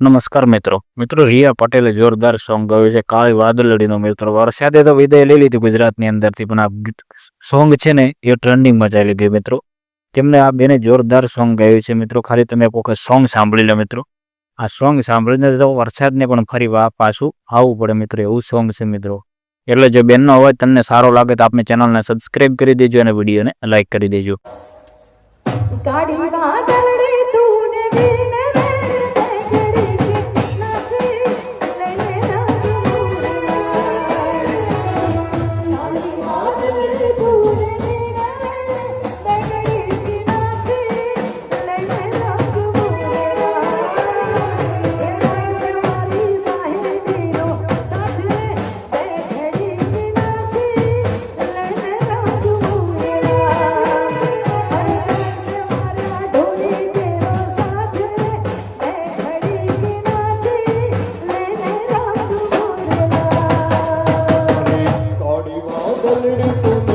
નમસ્કાર મિત્રો. મિત્રો, રિયા પટેલે જોરદાર સોંગ ગાયું છે. કાળી વાદળડીનો મિત્રો વરસાદે તો વિદાય લઈ લીધી ગુજરાતની અંદરથી. પણ આ સોંગ છે ને, એ ટ્રેન્ડિંગમાં ચાલી ગયું મિત્રો. તેમણે આ બેને જોરદાર સોંગ ગાયું છે મિત્રો. ખાલી તમે એક વખત સોંગ સાંભળી લો મિત્રો. આ સોંગ સાંભળીને તો વરસાદને પણ ફરી વા પાછું આવવું પડે મિત્રો. એવું સોંગ છે મિત્રો. એટલે જો બેનનો અવાજ તમને સારો લાગે તો આપણે ચેનલને સબસ્ક્રાઇબ કરી દેજો અને વિડીયોને લાઈક કરી દેજો. કાળી વાદળડી તું ને നെടുക്കും